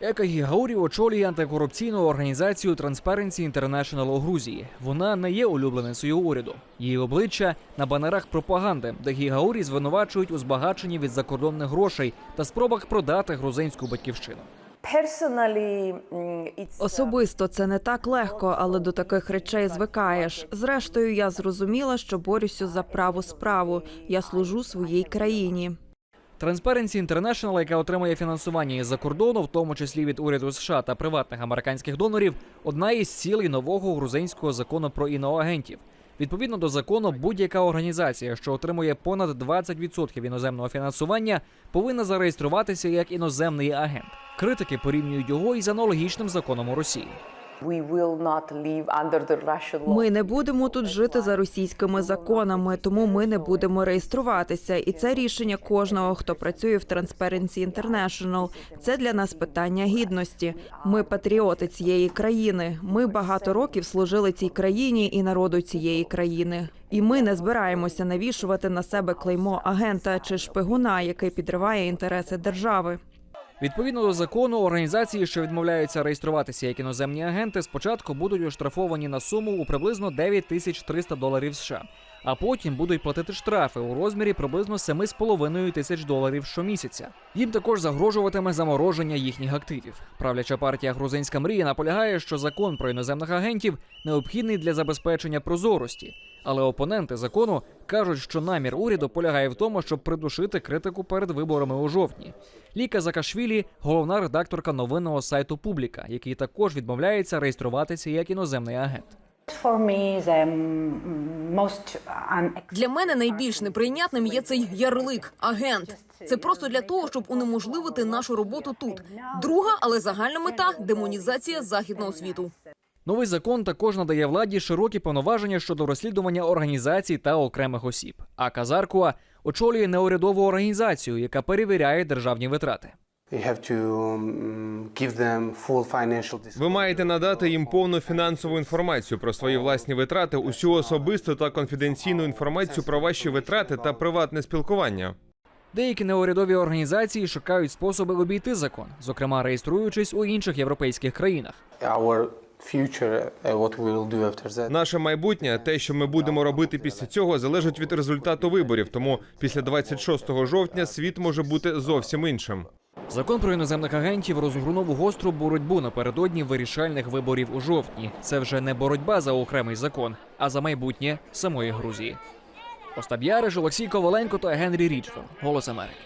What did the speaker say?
Ека Гігаурі очолює антикорупційну організацію Transparency International у Грузії. Вона не є улюбленицею уряду. Її обличчя на банерах пропаганди, де Гігаурі звинувачують у збагаченні від закордонних грошей та спробах продати грузинську батьківщину. Особисто це не так легко, але до таких речей звикаєш. Зрештою, я зрозуміла, що борюся за праву справу. Я служу своїй країні. Transparency International, яка отримує фінансування із-за кордону, в тому числі від уряду США та приватних американських донорів, одна із цілей нового грузинського закону про іноагентів. Відповідно до закону, будь-яка організація, що отримує понад 20% іноземного фінансування, повинна зареєструватися як іноземний агент. Критики порівнюють його із аналогічним законом у Росії. Ми не будемо тут жити за російськими законами, тому ми не будемо реєструватися. І це рішення кожного, хто працює в Transparency International. Це для нас питання гідності. Ми патріоти цієї країни. Ми багато років служили цій країні і народу цієї країни. І ми не збираємося навішувати на себе клеймо агента чи шпигуна, який підриває інтереси держави. Відповідно до закону, організації, що відмовляються реєструватися як іноземні агенти, спочатку будуть оштрафовані на суму у приблизно 9300 доларів США, а потім будуть платити штрафи у розмірі приблизно 7,5 тисяч доларів щомісяця. Їм також загрожуватиме замороження їхніх активів. Правляча партія Грузинська мрія наполягає, що закон про іноземних агентів необхідний для забезпечення прозорості. Але опоненти закону кажуть, що намір уряду полягає в тому, щоб придушити критику перед виборами у жовтні. Ліка Закашвілі головна редакторка новинного сайту Публіка, який також відмовляється реєструватися як іноземний агент. Для мене найбільш неприйнятним є цей ярлик агент. Це просто для того, щоб унеможливити нашу роботу тут. Друга, але загальна мета демонізація західного світу. Новий закон також надає владі широкі повноваження щодо розслідування організацій та окремих осіб. А Казаркуа очолює неурядову організацію, яка перевіряє державні витрати. Ви маєте надати їм повну фінансову інформацію про свої власні витрати, усю особисту та конфіденційну інформацію про ваші витрати та приватне спілкування. Деякі неурядові організації шукають способи обійти закон, зокрема реєструючись у інших європейських країнах. Our future, uh, what we will do after that. Наше майбутнє, те, що ми будемо робити після цього, залежить від результату виборів. Тому після 26 жовтня світ може бути зовсім іншим. Закон про іноземних агентів розгорнув гостру боротьбу напередодні вирішальних виборів у жовтні. Це вже не боротьба за окремий закон, а за майбутнє самої Грузії. Остап Яриш, Олексій Коваленко та Генрі Річфорд. Голос Америки.